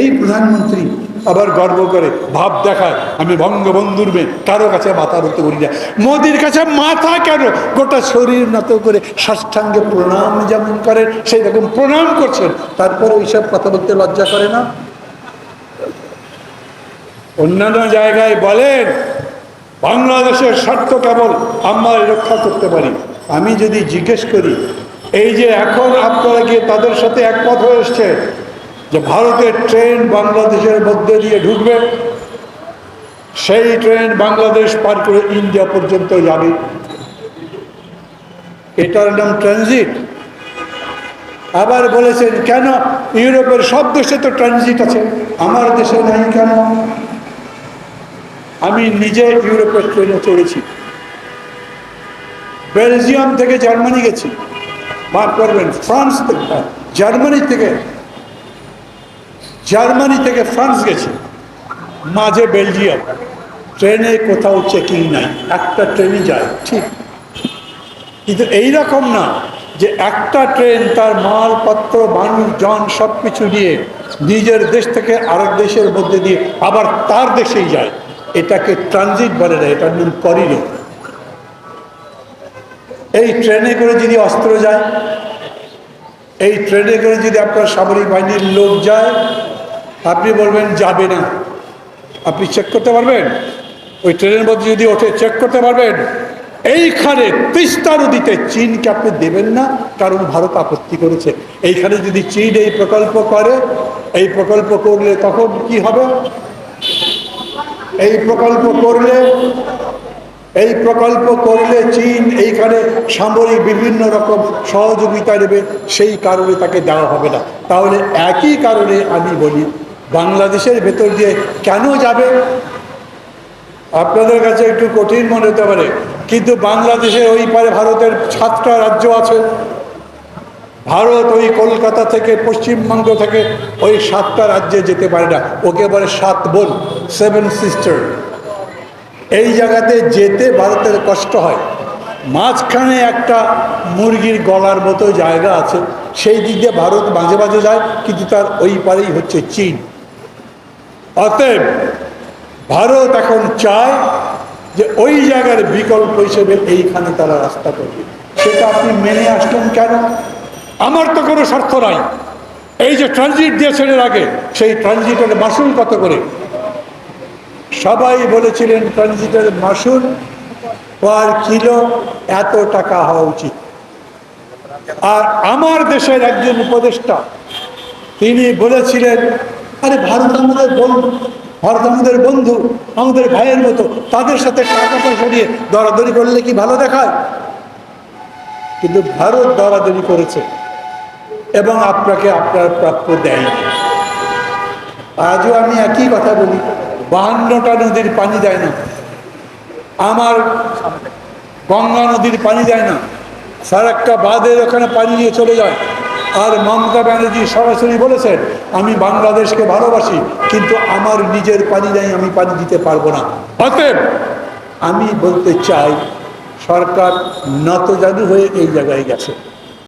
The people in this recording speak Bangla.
এই প্রধানমন্ত্রী আবার গর্ব করে, ভাব দেখায়, আমি বঙ্গবন্ধুর মেয়ে, কারও কাছে মাথা রতে বলি না। মোদির কাছে মাথা কেন? গোটা শরীর নত করে সাষ্টাঙ্গে প্রণাম যেমন করেন সেই রকম প্রণাম করছেন। তারপরে ওইসব কথা বলতে লজ্জা করে না? অন্যান্য জায়গায় বলেন, বাংলাদেশের স্বার্থ কেবল আমরা রক্ষা করতে পারি। আমি যদি জিজ্ঞেস করি, এই যে এখন আপনারা গিয়ে তাদের সাথে একমত হয়ে এসছে যে ভারতের ট্রেন বাংলাদেশের মধ্যে দিয়ে ঢুকবে, সেই ট্রেন বাংলাদেশ পার করে ইন্ডিয়া পর্যন্ত যাবে। এটার নাম ট্রানজিট। আবার বলেছেন, কেন? ইউরোপের সব দেশে তো ট্রানজিট আছে, আমার দেশে নাই কেন? আমি নিজে ইউরোপের ট্রেনে চড়েছি। বেলজিয়াম থেকে জার্মানি গেছি। মাফ করবেন, ফ্রান্স থেকে, জার্মানি থেকে জার্মানি থেকে ফ্রান্স গেছে। মাঝে বেলজিয়াম। ট্রেনে কোথাও চেকিং নাই। একটা ট্রেনই যায়, ঠিক। কিন্তু এইরকম না যে একটা ট্রেন তার মালপত্র মানুষজন সব কিছু নিয়ে নিজের দেশ থেকে আরেক দেশের মধ্যে দিয়ে আবার তার দেশেই যায়। এটাকে ট্রানজিট বলে না এটার নাম করিডোর। এই ট্রেনে করে যদি অস্ত্র যায়, এই ট্রেনে করে যদি আপনার সামরিক বাহিনীর লোক যায় আপনি বলবেন, যাবে না। আপনি চেক করতে পারবেন? ওই ট্রেনের মধ্যে যদি ওঠে চেক করতে পারবেন? এইখানে তিস্তা নদীতে চীনকে আপনি দেবেন না, কারণ ভারত আপত্তি করেছে। এইখানে যদি চীন এই প্রকল্প করে, এই প্রকল্প করলে তখন কি হবে? এই প্রকল্প করলে, এই প্রকল্প করলে চীন এইখানে সামরিক বিভিন্ন রকম সহযোগিতা নেবে, সেই কারণে তাকে দেওয়া হবে না। তাহলে একই কারণে আমি বলি বাংলাদেশের ভেতর দিয়ে কেন যাবে? আপনাদের কাছে একটু কঠিন মনে হতে পারে, কিন্তু বাংলাদেশের ওই পারে ভারতের সাতটা রাজ্য আছে। ভারত ওই কলকাতা থেকে, পশ্চিমবঙ্গ থেকে ওই সাতটা রাজ্যে যেতে পারে না। ওকে বলে সাত বোন সেভেন সিস্টার এই জায়গাতে যেতে ভারতের কষ্ট হয়। মাঝখানে একটা মুরগির গলার মতো জায়গা আছে, সেই দিক দিয়ে ভারত মাঝে মাঝে যায়, কিন্তু তার ওই পারেই হচ্ছে চীন। অতএব ভারত এখন চায় যে ওই জায়গার বিকল্প হিসেবে এইখানে তারা রাস্তা করবে। সেটা আপনি মেনে আসলেন কেন? আমার তো কোনো স্বার্থ নাই। এই যে ট্রানজিট দিয়েছেন এর আগে, সেই ট্রানজিটের মাসুল কত করে? সবাই বলেছিলেন ট্রানজিটের মাসুল পার কিলো এত টাকা হওয়া উচিত। আর আমার দেশের একজন উপদেষ্টা, তিনি বলেছিলেন আরে ভারত আমাদের বন্ধু, ভারত আমাদের বন্ধু, আমাদের ভাইয়ের মতো, তাদের সাথে টাকা পয়সা নিয়ে দরাদরি করলে কি ভালো দেখায়? কিন্তু ভারত দরাদরি করেছে এবং আপনাকে আপনার প্রাপ্য দেয়নি। আজও আমি একই কথা বলি, বাহান্নটা নদীর পানি দেয় না। আমার গঙ্গা নদীর পানি দেয় না। ফারাক্কা বাঁধের ওখানে পানি নিয়ে চলে যায়। আর মমতা ব্যানার্জি সরাসরি বলেছেন, আমি বাংলাদেশকে ভালোবাসি, কিন্তু আমার নিজের পানি নাই, আমি পানি দিতে পারব না। অতএব আমি বলতে চাই, সরকার নত জাদু হয়ে এই জায়গায় গেছে।